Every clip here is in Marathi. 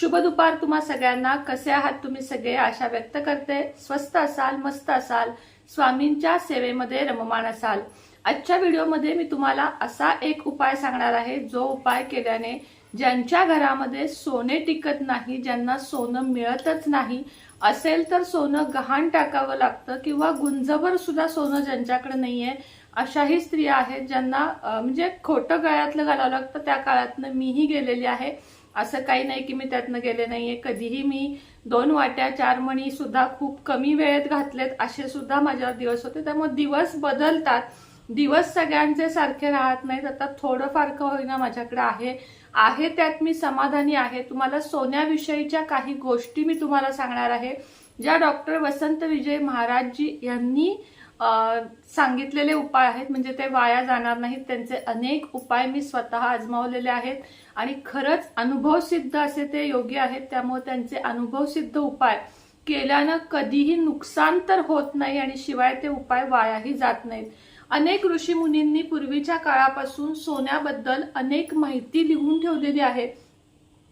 शुभ दुपार तुम्हा सगळ्यांना. कसे आहात तुम्ही सगळे? आशा व्यक्त करते. स्वस्त असाल मस्त असाल. स्वामींच्या सेवेमध्ये रममाण असाल. आजच्या व्हिडिओमध्ये मी तुम्हाला असा एक उपाय सांगणार आहे. जो उपाय केल्याने ज्यांच्या घरामध्ये सोने टिकत नाही ज्यांना सोनं मिळतच नाही असेल तर सोनं गहाण टाकावं लागतं किंवा गुंजभर सुद्धा सोनं ज्यांच्याकडे नाहीये अशाही स्त्रिया आहेत ज्यांना म्हणजे खोटं गळ्यातलं घालावं लागतं. त्या काळातनं मीही गेलेली आहे. असं काही नाही की मी त्यातनं गेले नाहीये. कधीही मी दोन वाट्या चार मणी सुद्धा खूप कमी वेळेत घातलेत असे सुद्धा माझ्यावर दिवस होते. त्यामुळे दिवस बदलतात. दिवस सगळ्यांचे सारखे राहत नाहीत. आता थोडंफार का होईना माझ्याकडे आहे. आहे त्यात मी समाधानी आहे. तुम्हाला सोन्याविषयीच्या काही गोष्टी मी तुम्हाला सांगणार आहे. ज्या डॉक्टर वसंत विजय महाराजजी यांनी सांगितलेले उपाय आहेत म्हणजे ते वाया जाणार नाहीत. त्यांचे अनेक उपाय मी स्वतः आजमावलेले आहेत. आणि खरंच अनुभव सिद्ध असे ते योग्य आहेत. त्यामुळे त्यांचे अनुभव सिद्ध उपाय केल्यानं कधीही नुकसान तर होत नाही आणि शिवाय ते उपाय वायाही जात नाहीत. अनेक ऋषी मुनींनी पूर्वीच्या काळापासून सोन्याबद्दल अनेक माहिती लिहून ठेवलेली आहे.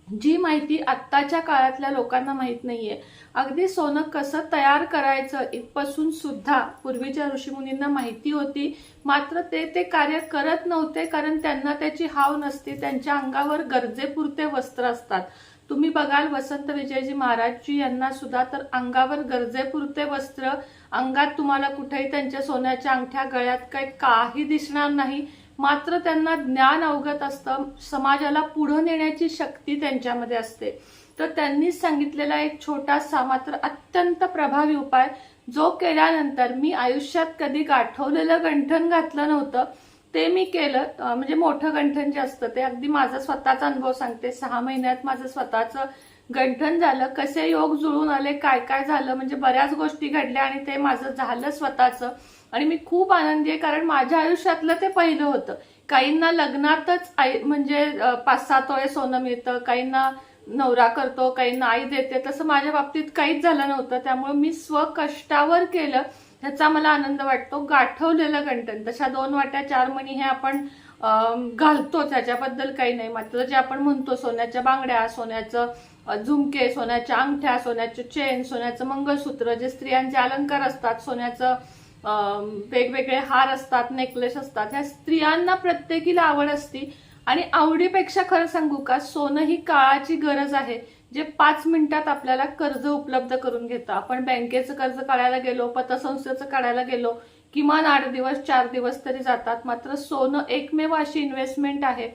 जी माहिती आत्ताच्या काळातल्या लोकांना माहीत नाहीये. अगदी सोनं कसं तयार करायचं इथपासून सुद्धा पूर्वीच्या ऋषीमुनींना माहिती होती. मात्र ते ते कार्य करत नव्हते कारण त्यांना त्याची हाव नसते. त्यांच्या अंगावर गरजेपुरते वस्त्र असतात. तुम्ही बघाल वसंत विजयजी महाराजजी यांना सुद्धा तर अंगावर गरजेपुरते वस्त्र. अंगात तुम्हाला कुठेही त्यांच्या सोन्याच्या अंगठ्या गळ्यात काही काही दिसणार नाही. मात्र त्यांना ज्ञान अवगत असतं समाजाला पुढं नेण्याची शक्ती त्यांच्यामध्ये असते. तर त्यांनीच सांगितलेला एक छोटासा मात्र अत्यंत प्रभावी उपाय जो केल्यानंतर मी आयुष्यात कधी गाठवलेलं गंठन घातलं नव्हतं ते मी केलं म्हणजे मोठं गंठन जे असतं ते अगदी माझा स्वतःचा अनुभव सांगते. सहा महिन्यात माझं स्वतःचं गंठन झालं. कसे योग जुळून आले काय काय झालं म्हणजे बऱ्याच गोष्टी घडल्या आणि ते माझं झालं स्वतःचं. आणि मी खूप आनंदी आहे कारण माझ्या आयुष्यातलं ते पहिलं होतं. काहींना लग्नातच आई म्हणजे पाच सात तोळे सोनं मिळतं काहींना नवरा करतो काहींना आई देते तसं माझ्या बाबतीत काहीच झालं नव्हतं. त्यामुळे मी स्वकष्टावर केलं ह्याचा मला आनंद वाटतो. गाठवलेलं कंटन तशा दोन वाट्या चार मणी हे आपण घालतो त्याच्याबद्दल काही नाही. मात्र जे आपण म्हणतो सोन्याच्या बांगड्या सोन्याचं झुमके सोन्याच्या अंगठ्या सोन्याचे चेन सोन्याचं मंगळसूत्र जे स्त्रियांचे अलंकार असतात सोन्याचं वेगवेगळे हार असतात नेकलेस असतात. ह्या स्त्रियांना प्रत्येकीला आवड असती. आणि आवडीपेक्षा खरं सांगू का सोनं ही काळाची गरज आहे जे पाच मिनिटात आपल्याला कर्ज उपलब्ध करून घेतं. आपण बँकेचं कर्ज काढायला गेलो पतसंस्थेचं काढायला गेलो किमान आठ दिवस चार दिवस तरी जातात. मात्र सोनं एकमेव अशी इन्व्हेस्टमेंट आहे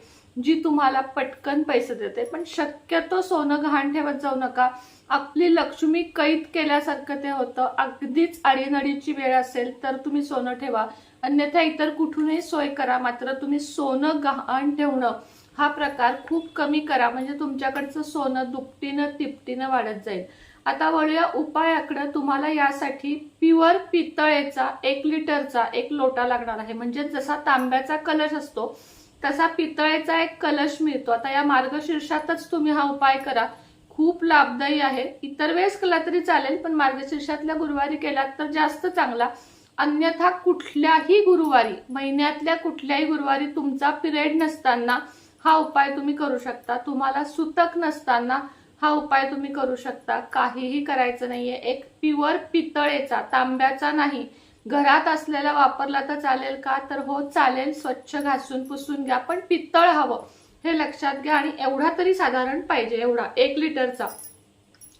जी तुम्हाला पटकन पैसे देते. पण शक्यतो सोनं घाण ठेवत जाऊ नका. आपली लक्ष्मी कैद केल्यासारखं ते होतं. अगदीच अडीनडीची वेळ असेल तर तुम्ही सोनं ठेवा. अन्यथा इतर कुठूनही सोय करा. मात्र तुम्ही सोनं गहाण ठेवणं हा प्रकार खूप कमी करा. म्हणजे तुमच्याकडचं सोनं दुपटीनं तिपटीनं वाढत जाईल. आता वळूया उपायाकडं. तुम्हाला यासाठी प्युअर पितळेचा एक लिटरचा एक लोटा लागणार आहे. म्हणजे जसा तांब्याचा कलश असतो तसा पितळेचा एक कलश मिळतो. आता या मार्गशीर्षातच तुम्ही हा उपाय करा. खूप लाभदायी आहे. इतर वेळेस केला तरी चालेल पण मार्गशीर्षातल्या गुरुवारी केलात तर जास्त चांगला. अन्यथा कुठल्याही गुरुवारी महिन्यातल्या कुठल्याही गुरुवारी तुमचा पिरियड नसताना हा उपाय तुम्ही करू शकता. तुम्हाला सुतक नसताना हा उपाय तुम्ही करू शकता. काहीही करायचं नाहीये. एक प्युअर पितळेचा तांब्याचा नाही. घरात असलेला वापरला तर चालेल का? तर हो चालेल. स्वच्छ घासून पुसून घ्या. पण पितळ हवं. हे लक्षात घ्या आणि एवढा तरी साधारण पाहिजे एवढा. एक लिटरचा.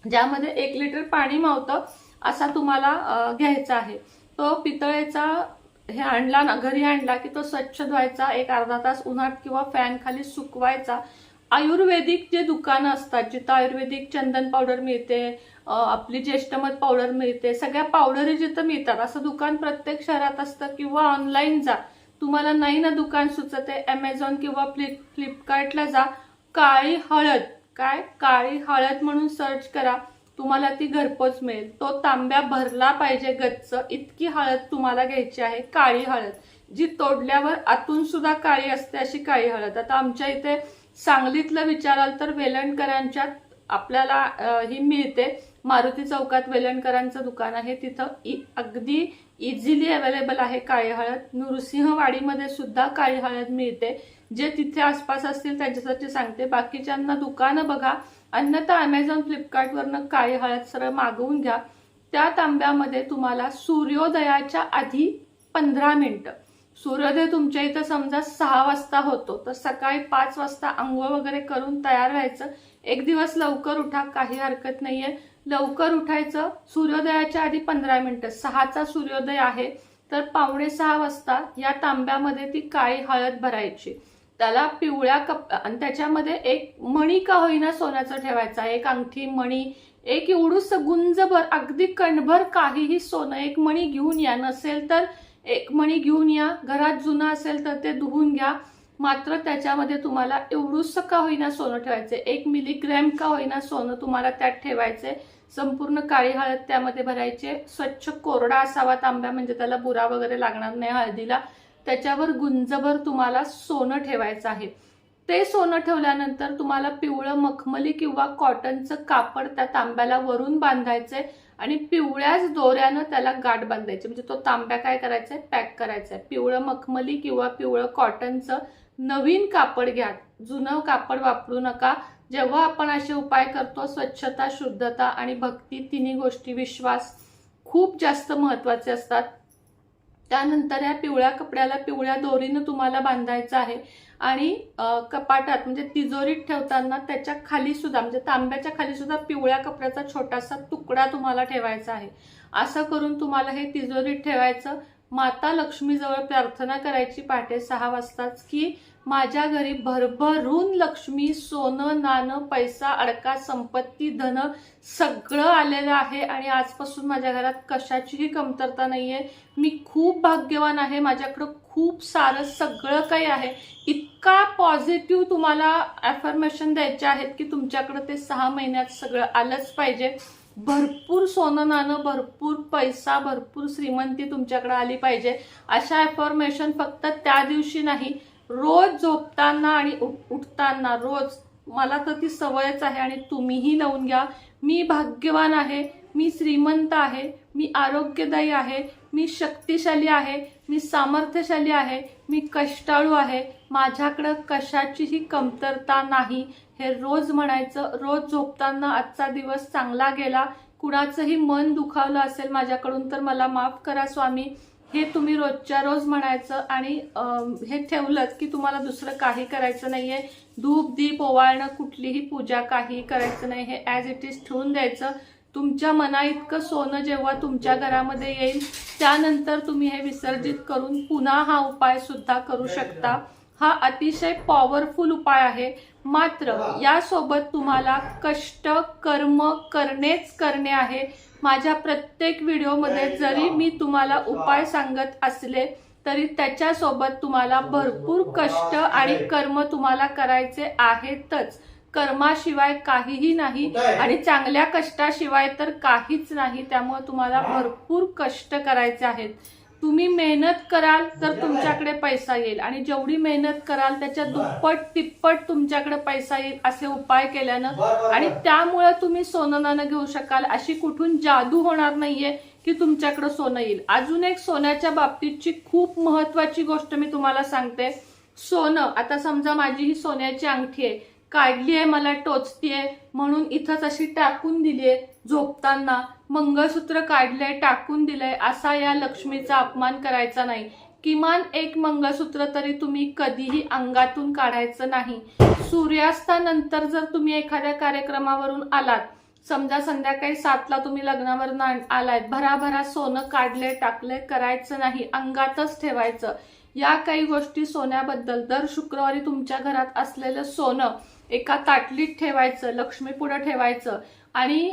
ज्यामध्ये एक लिटर पाणी मावतं असा तुम्हाला घ्यायचा आहे. तो पितळेचा हे आणला ना घरी आणला की तो स्वच्छ धुवायचा एक अर्धा तास उन्हात किंवा फॅन खाली सुकवायचा. आयुर्वेदिक जे दुकानं असतात जिथं आयुर्वेदिक चंदन पावडर मिळते आपली ज्येष्ठमध पावडर मिळते. सगळ्या पावडरी जिथं मिळतात. असं दुकान प्रत्येक शहरात असतं किंवा ऑनलाईन जा. तुम्हाला नाही ना दुकान सुचते अमेझॉन किंवा फ्लिप फ्लिपकार्टला जा. काळी हळद. काय? काळी हळद म्हणून सर्च करा. तुम्हाला ती घरपोच मिळेल. तो तांब्या भरला पाहिजे गच्च. इतकी हळद तुम्हाला घ्यायची आहे. काळी हळद. जी तोडल्यावर आतून सुद्धा काळी असते अशी काळी हळद. आता आमच्या इथे सांगलीतलं विचाराल तर वेलणकरांच्यात आपल्याला ही मिळते. मारुती चौकात वेलणकरांचं दुकान आहे. तिथं इ- अगदी इझिली अवेलेबल आहे काळी हळद. नृसिंहवाडीमध्ये सुद्धा काळी हळद मिळते. जे तिथे आसपास असतील त्यांच्यासाठी सांगते. बाकीच्यांना दुकानं बघा. अन्यथा अमेझॉन फ्लिपकार्टवरनं काळी हळद सरळ मागवून घ्या. त्या तांब्यामध्ये तुम्हाला सूर्योदयाच्या आधी पंधरा मिनिटं. सूर्योदय तुमच्या इथं समजा सहा वाजता होतो. तर सकाळी पाच वाजता आंघोळ वगैरे करून तयार व्हायचं एक दिवस लवकर उठा. काही हरकत नाहीये. लवकर उठायचं. सूर्योदयाच्या आधी पंधरा मिनिटं. सहाचा सूर्योदय आहे. तर पावणे सहा वाजता या तांब्यामध्ये ती काळी हळद भरायची. त्याला पिवळ्या कप आणि त्याच्यामध्ये एक मणी का होईना सोन्याचं ठेवायचा एक अंगठी मणी एक एवढूस गुंजभर अगदी कणभर काहीही सोनं एक मणी घेऊन या. नसेल तर एक मणी घेऊन या. घरात जुनं असेल तर ते धुवून घ्या. मात्र त्याच्यामध्ये तुम्हाला एवढूस का होईना सोनं ठेवायचं एक मिलीग्रॅम का होईना सोनं तुम्हाला त्यात ठेवायचे संपूर्ण काळी हळद त्यामध्ये भरायचे स्वच्छ कोरडा असावा तांब्या म्हणजे त्याला बुरा वगैरे लागणार नाही हळदीला. त्याच्यावर गुंजभर तुम्हाला सोनं ठेवायचं आहे. ते सोनं ठेवल्यानंतर तुम्हाला पिवळं मखमली किंवा कॉटनचं कापड त्या तांब्याला वरून बांधायचंय आणि पिवळ्याच दोऱ्यानं त्याला गाठ बांधायची. म्हणजे तो तांब्या काय करायचाय? पॅक करायचाय. पिवळं मखमली किंवा पिवळं कॉटनचं नवीन कापड घ्या. जुनं कापड वापरू नका. जेव्हा आपण असे उपाय करतो स्वच्छता शुद्धता आणि भक्ती तिन्ही गोष्टी विश्वास खूप जास्त महत्त्वाचे असतात. त्यानंतर या पिवळ्या कपड्याला पिवळ्या दोरीनं तुम्हाला बांधायचं आहे आणि कपाटात म्हणजे तिजोरीत ठेवताना त्याच्याखाली सुद्धा म्हणजे तांब्याच्या खाली सुद्धा पिवळ्या कपड्याचा छोटासा तुकडा तुम्हाला ठेवायचा आहे. असं करून तुम्हाला हे तिजोरीत ठेवायचं. माता लक्ष्मीजवळ प्रार्थना करायची पहाटे सहा वाजताच की माझ्या घरी भरभरून लक्ष्मी सोनं नाणं पैसा अडका संपत्ती धन सगळं आलेलं आहे आणि आजपासून माझ्या घरात कशाचीही कमतरता नाही आहे मी खूप भाग्यवान आहे. माझ्याकडं खूप सारं सगळं काही आहे. इतका पॉझिटिव्ह तुम्हाला ॲफर्मेशन द्यायचे आहेत की तुमच्याकडं ते सहा महिन्यात सगळं आलंच पाहिजे. भरपूर सोनं नाणं भरपूर पैसा भरपूर श्रीमंती तुमच्याकडे आली पाहिजे. अशा ॲफॉर्मेशन फक्त त्या दिवशी नाही. रोज झोपताना आणि उठताना रोज मला तर ती सवयच आहे आणि तुम्हीही लावून घ्या. मी भाग्यवान आहे मी श्रीमंत आहे मी आरोग्यदायी आहे मी शक्तिशाली आहे मी सामर्थ्यशाली आहे मी कष्टाळू आहे. माझ्याकडं कशाचीही कमतरता नाही. हे रोज म्हणायचं रोज झोपताना आजचा दिवस चांगला गेला. कुणाचंही मन दुखावलं असेल माझ्याकडून तर मला माफ करा स्वामी. हे तुम्ही रोजच्या रोज म्हणायचं आणि हे ठेवलं की तुम्हाला दुसरं काही करायचं नाहीये. धूप दीप ओवाळणं कुठलीही पूजा काही करायचं नाही. हे ॲज इट इज ठेवून द्यायचं. तुमच्या मना इतकं सोनं जेव्हा तुमच्या घरामध्ये येईल त्यानंतर तुम्ही हे विसर्जित करून पुन्हा हा उपाय सुद्धा करू शकता. हा अतिशय पॉवरफुल उपाय आहे. मात्र यासोबत तुम्हाला कष्ट कर्म करणेच करणे आहे. माझ्या प्रत्येक व्हिडिओमध्ये जरी मी तुम्हाला उपाय सांगत असले तरी त्याच्यासोबत तुम्हाला भरपूर कष्ट आणि कर्म तुम्हाला करायचे आहेतच. कर्माशिवाय काहीही नाही आणि चांगल्या कष्टाशिवाय तर काहीच नाही. त्यामुळे तुम्हाला भरपूर कष्ट करायचे आहेत. तुम्ही मेहनत कराल तर तुमच्याकडे पैसा येईल. आणि जेवढी मेहनत कराल त्याच्या दुप्पट तिप्पट तुमच्याकडे पैसा येईल असे उपाय केल्यानं. आणि त्यामुळे तुम्ही सोनं नाणं घेऊ शकाल. अशी कुठून जादू होणार नाहीये की तुमच्याकडे सोनं येईल. अजून एक सोन्याच्या बाबतीतची खूप महत्वाची गोष्ट मी तुम्हाला सांगते. सोनं आता समजा माझी ही सोन्याची अंगठी आहे. काढली आहे मला टोचतीये. म्हणून इथंच अशी टाकून दिलीये. झोपताना मंगळसूत्र काढलंय टाकून दिलंय असा या लक्ष्मीचा अपमान करायचा नाही. किमान एक मंगळसूत्र तरी तुम्ही कधीही अंगातून काढायचं नाही. सूर्यास्तानंतर जर तुम्ही एखाद्या कार्यक्रमावरून आलात समजा संध्याकाळी सातला तुम्ही लग्नावर आलात भराभरा सोनं काढले टाकले करायचं नाही अंगातच ठेवायचं. या काही गोष्टी सोन्याबद्दल दर शुक्रवारी तुमच्या घरात असलेलं सोनं एका ताटलीत ठेवायचं लक्ष्मी पुढे ठेवायचं. आणि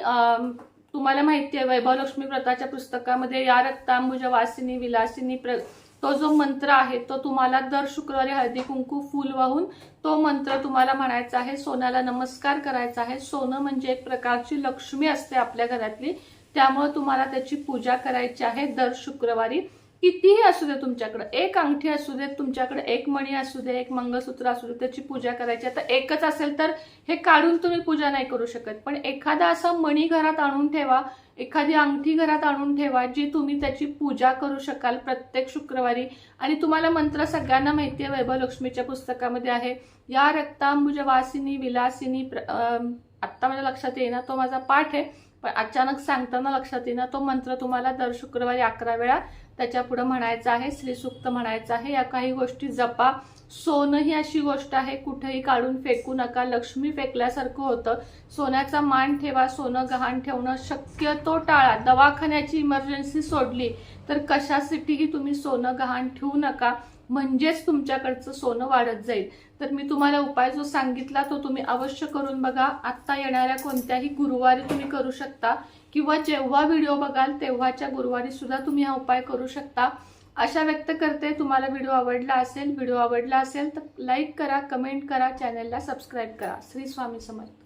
तुम्हाला माहिती आहे वैभव लक्ष्मी व्रताच्या पुस्तकामध्ये या रक्तांबुज वासिनी विलासिनी प्र तो जो मंत्र आहे तो तुम्हाला दर शुक्रवारी हळदी कुंकू फूल वाहून तो मंत्र तुम्हाला म्हणायचा आहे सोन्याला नमस्कार करायचा आहे. सोनं म्हणजे एक प्रकारची लक्ष्मी असते आपल्या घरातली. त्यामुळे तुम्हाला त्याची पूजा करायची आहे दर शुक्रवारी. कितीही असू दे तुमच्याकडे एक अंगठी असू दे तुमच्याकडे एक मणी असू दे एक मंगळसूत्र असू दे त्याची पूजा करायची. आता एकच असेल तर हे काढून तुम्ही पूजा नाही करू शकत. पण एखादा असा मणी घरात आणून ठेवा एखादी अंगठी घरात आणून ठेवा जी तुम्ही त्याची पूजा करू शकाल प्रत्येक शुक्रवारी. आणि तुम्हाला मंत्र सगळ्यांना माहिती आहे वैभव लक्ष्मीच्या पुस्तकामध्ये आहे. या रक्तांबुजवासिनी विलासिनी प्र- आत्ता माझ्या लक्षात येईना तो माझा पाठ आहे. पण अचानक सांगताना लक्षात येईना तो मंत्र तुम्हाला दर शुक्रवारी अकरा वेळा त्याच्या पुढे म्हणायचं आहे श्रीसूक्त म्हणायचं आहे. या काही गोष्टी जपा. सोनं ही अशी गोष्ट आहे कुठेही काढून फेकू नका. लक्ष्मी फेकल्यासारखं होतं. सोन्याचा मान ठेवा सोनं गहाण ठेवणं शक्यतो टाळा. दवाखान्याची इमर्जन्सी सोडली तर कशासाठीही तुम्ही सोनं गहाण ठेवू नका. म्हणजेच तुमच्याकडचं सोनं वाढत जाईल. तर मी तुम्हाला उपाय जो सांगितला तो तुम्ही अवश्य करून बघा. आत्ता येणाऱ्या कोणत्याही गुरुवारी तुम्ही करू शकता किंवा जेव्हा व्हिडिओ बघाल तेव्हाच्या गुरुवारी सुद्धा तुम्ही हा उपाय करू शकता. अशा व्यक्त करते तुम्हाला व्हिडिओ आवडला असेल व्हिडिओ आवडला असेल तर लाईक करा कमेंट करा चॅनलला सबस्क्राईब करा. श्री स्वामी समर्थ.